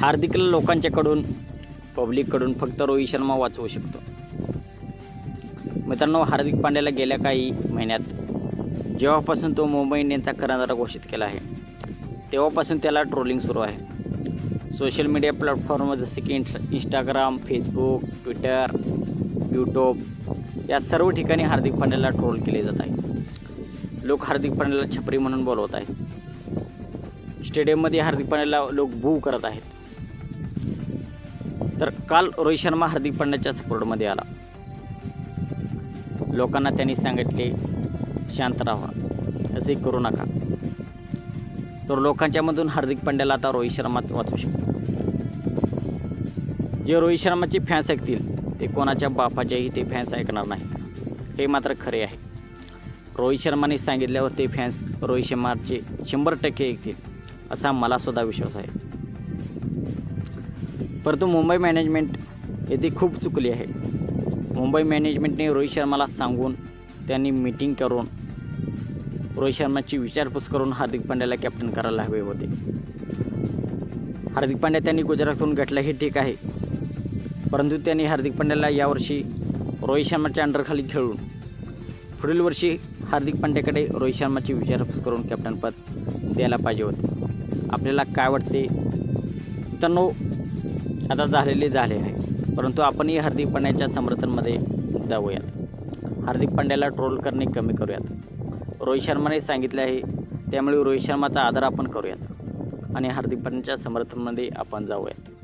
हार्दिकला लोकांच्याकडून पब्लिककडून फक्त रोहित शर्मा वाचवू शकतो. मित्रांनो हार्दिक पांड्याला गेल्या काही महिन्यात जेव्हापासून तो मुंबई इंडियन्सचा कर्णधार घोषित केला आहे तेव्हापासून त्याला ट्रोलिंग सुरू आहे. सोशल मीडिया प्लॅटफॉर्म जसे की insta Instagram Facebook Twitter YouTube या सर्व ठिकाणी हार्दिक पांड्याला ट्रोल केले जात आहे. लोक हार्दिक पांड्याला छपरी म्हणून बोलवत आहेत. स्टेडियममध्ये हार्दिक पांड्याला लोक बू करत आहेत. तर काल रोहित शर्मा हार्दिक पांड्याच्या सपोर्टमध्ये आला. लोकांना त्यांनी सांगितले शांत राहा. असे करू नका. तर लोकांच्यामधून हार्दिक पांड्याला आता रोहित शर्माच वाचू शकतो. जे रोहित शर्माचे फॅन्स ऐकतील ते कोणाच्या बापाचेही ते फॅन्स ऐकणार नाहीत. हे मात्र खरे आहे. रोहित शर्माने सांगितल्यावर ते फॅन्स रोहित शर्माचे शंभर टक्के ऐकतील असा मलासुद्धा विश्वास आहे. परंतु मुंबई मॅनेजमेंट येथे खूप चुकली आहे. मुंबई मॅनेजमेंटने रोहित शर्माला सांगून त्यांनी मीटिंग करून रोहित शर्माची विचारपूस करून हार्दिक पांड्याला कॅप्टन करायला हवे होते. हार्दिक पांड्या त्यांनी गुजरातहून घेतलं हे ठीक आहे. परंतु त्यांनी हार्दिक पांड्याला यावर्षी रोहित शर्माच्या अंडरखाली खेळून पुढील वर्षी हार्दिक पांड्याकडे रोहित शर्माची विचारपूस करून कॅप्टनपद द्यायला पाहिजे होते. आपल्याला काय वाटते? मित्रांनो आता झालेले झाले आहे. परंतु आपणही हार्दिक पांड्याच्या समर्थनमध्ये जाऊयात. हार्दिक पांड्याला ट्रोल करणे कमी करूयात. रोहित शर्माने सांगितले आहे त्यामुळे रोहित शर्माचा आदर आपण करूयात. आणि हार्दिक पांड्याच्या समर्थनमध्ये आपण जाऊयात.